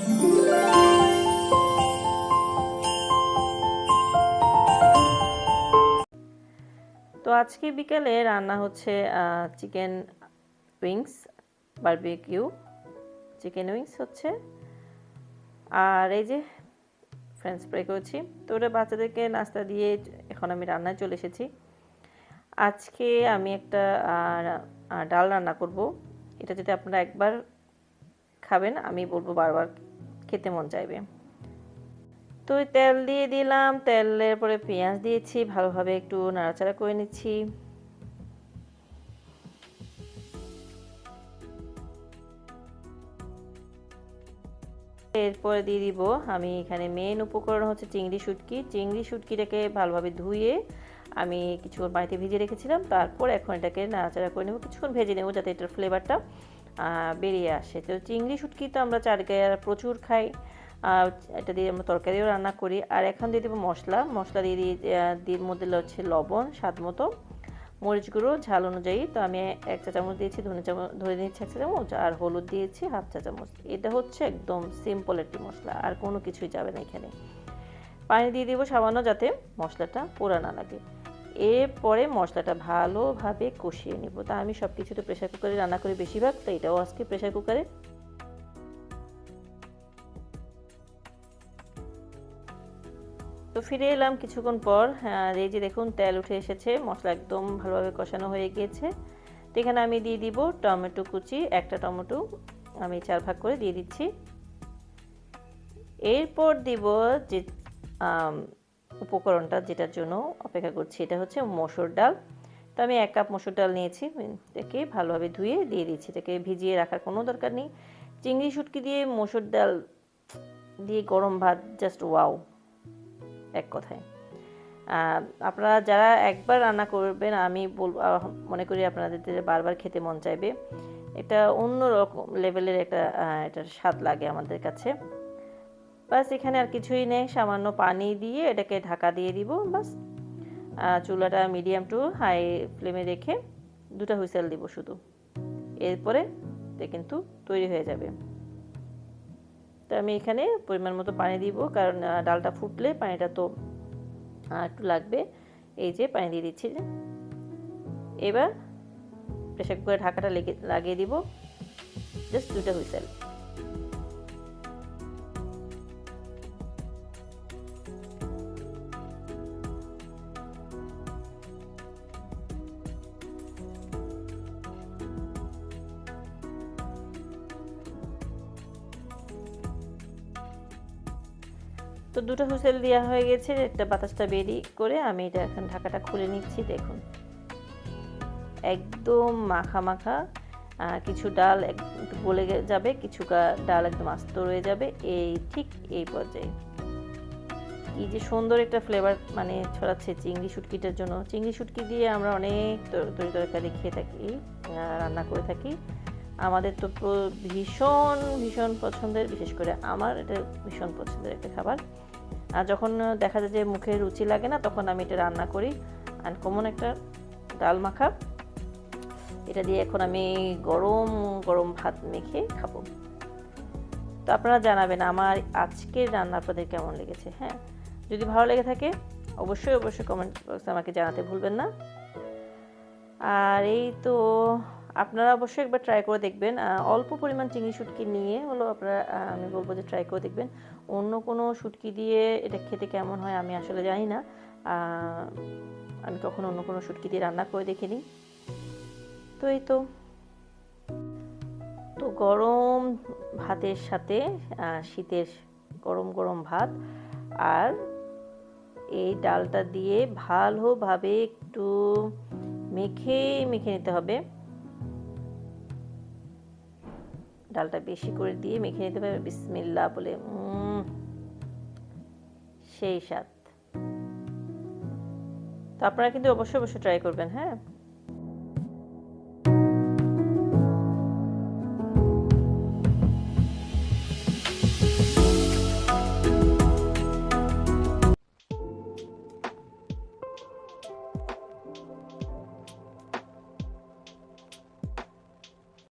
তো আজকে বিকেলে রান্না হচ্ছে chicken wings barbecue chicken wings হচ্ছে। আর এই যে ফ্রেঞ্চ ফ্রাই করেছি। তো ওটা বাচ্চাদেরকে নাস্তা দিয়ে এখন আমি রান্নায় চলে এসেছি। আজকে আমি একটা ডাল রান্না করব। এটা যদি আপনারা একবার খাবেন, আমি বলব বারবার খেতে মন চাইবে। তো তেল দিয়ে দিলাম, তেলের পরে পেঁয়াজ দিয়েছি, ভালোভাবে একটু নাড়াচাড়া করে নিচ্ছি। এরপরে দিয়ে দিব, আমি এখানে মেন উপকরণ হচ্ছে চিংড়ি শুটকি। চিংড়ি শুটকিটাকে ভালোভাবে ধুয়ে আমি কিছুক্ষণ পানিতে ভিজিয়ে রেখেছিলাম, তারপর এখন এটাকে নাড়াচাড়া করে নেব, কিছুক্ষণ ভেজে নেব যাতে এটার ফ্লেভারটা বেরিয়ে আসে। তো চিংড়ি শুটকি তো আমরা চারগায় প্রচুর খাই। এটা দিয়ে আমরা তরকারিও রান্না করি। আর এখন দিয়ে দেবো মশলা। মশলা দিয়ে দিয়ে দিয়ে মধ্যে হচ্ছে লবণ, স্বাদ মতো, মরিচ গুঁড়ো, ঝাল অনুযায়ী। তো আমি এক চা চামচ দিয়েছি, ধনে চামচ ধরে নিচ্ছি এক চা চামচ, আর হলুদ দিয়েছি হাফ চা চামচ। এটা হচ্ছে একদম সিম্পল একটি মশলা। আর কোনো কিছুই যাবে না এখানে। পানি দিয়ে দিব সামান্য যাতে মশলাটা পোড়া না লাগে। এরপরে মশলাটা ভালোভাবে কষিয়ে নেব। তা আমি সব কিছুতে প্রেশার কুকারে রান্না করি বেশিরভাগ তো এটাও আজকে প্রেশার কুকারে তো ফিরে এলাম কিছুক্ষণ পর। আর এই যে দেখুন, তেল উঠে এসেছে, মশলা একদম ভালোভাবে কষানো হয়ে গিয়েছে তো এখানে আমি দিয়ে দিব টমেটো কুচি, একটা টমেটো আমি চার ভাগ করে দিয়ে দিচ্ছি। এরপর দিব যে উপকরণটা যেটার জন্য অপেক্ষা করছি, এটা হচ্ছে মসুর ডাল। তো আমি এক কাপ মসুর ডাল নিয়েছি, এটাকে ভালোভাবে ধুয়ে দিয়ে দিচ্ছি, এটাকে ভিজিয়ে রাখার কোনো দরকার নেই। চিংড়ি শুটকি দিয়ে মসুর ডাল দিয়ে গরম ভাত জাস্ট ওয়াও এক কথায়। আপনারা যারা একবার রান্না করবেন, আমি বল মনে করি আপনাদের বারবার খেতে মন চাইবে, এটা অন্য রকম লেভেলের একটা এটার স্বাদ লাগে আমাদের কাছে। বাস এখানে আর কিছুই নেই, সামান্য পানি দিয়ে এটাকে ঢাকা দিয়ে দিব, বাস। চুলাটা মিডিয়াম টু হাই ফ্লেমে রেখে দুটা হুইসেল দিব শুধু। এরপরে কিন্তু তৈরি হয়ে যাবে। তো আমি এখানে পরিমাণ মতো পানি দিব, কারণ ডালটা ফুটলে পানিটা তো একটু লাগবে। এই যে পানি দিয়ে দিচ্ছি যে। এবার প্রেশার কুকারে ঢাকাটা লেগে, লাগিয়ে দিব, জাস্ট দুটা হুইসেল। তো দুটো হুসেল দেওয়া হয়ে গেছে, একটা বাতাসটা বেরিয়ে করে আমি এটা এখন ঢাকাটা খুলে নিচ্ছি, দেখুন। একদম মাখা মাখা কিছু ডাল একটু গলে যাবে, কিছু ডাল একদম আস্ত রয়ে যাবে, এই ঠিক এই পর্যায়ে। কি যে সুন্দর একটা ফ্লেভার মানে ছড়াচ্ছে চিংড়ি শুটকিটার জন্য। চিংড়ি শুটকি দিয়ে আমরা অনেক তরি তরকারি খেয়ে থাকি রান্না করে থাকি। আমাদের তো ভীষণ ভীষণ পছন্দের, বিশেষ করে আমার এটা ভীষণ পছন্দের একটা খাবার। আর যখন দেখা যায় যে মুখে রুচি লাগে না, তখন আমি এটা রান্না করি। আনকমন একটা ডাল মাখা, এটা দিয়ে এখন আমি গরম গরম ভাত মেখে খাব। তো আপনারা জানাবেন, আমার আজকের রান্না আপনাদের কেমন লেগেছে? হ্যাঁ যদি ভালো লেগে থাকে, অবশ্যই অবশ্যই কমেন্ট বক্সে আমাকে জানাতে ভুলবেন না। আর এই তো আপনারা অবশ্যই একবার ট্রাই করে দেখবেন। অল্প পরিমাণ চিংড়ি শুটকি নিয়ে হলো আপনারা আমি বলব যে ট্রাই করে দেখবেন। অন্য কোনো শুটকি দিয়ে এটা খেতে কেমন হয় আমি আসলে জানি না। আমি কখনো অন্য কোনো শুটকি দিয়ে রান্না করে দেখিনি। তো এই তো। তো গরম ভাতের সাথে শীতের গরম গরম ভাত আর এই ডালটা দিয়ে ভালোভাবে একটু মেখে মেখে নিতে হবে। ডালটা বেশি করে দিয়ে মেখে নিতে হবে বিসমিল্লা বলে সেই স্বাদ। তো আপনারা কিন্তু অবশ্যই অবশ্যই ট্রাই করবেন হ্যাঁ?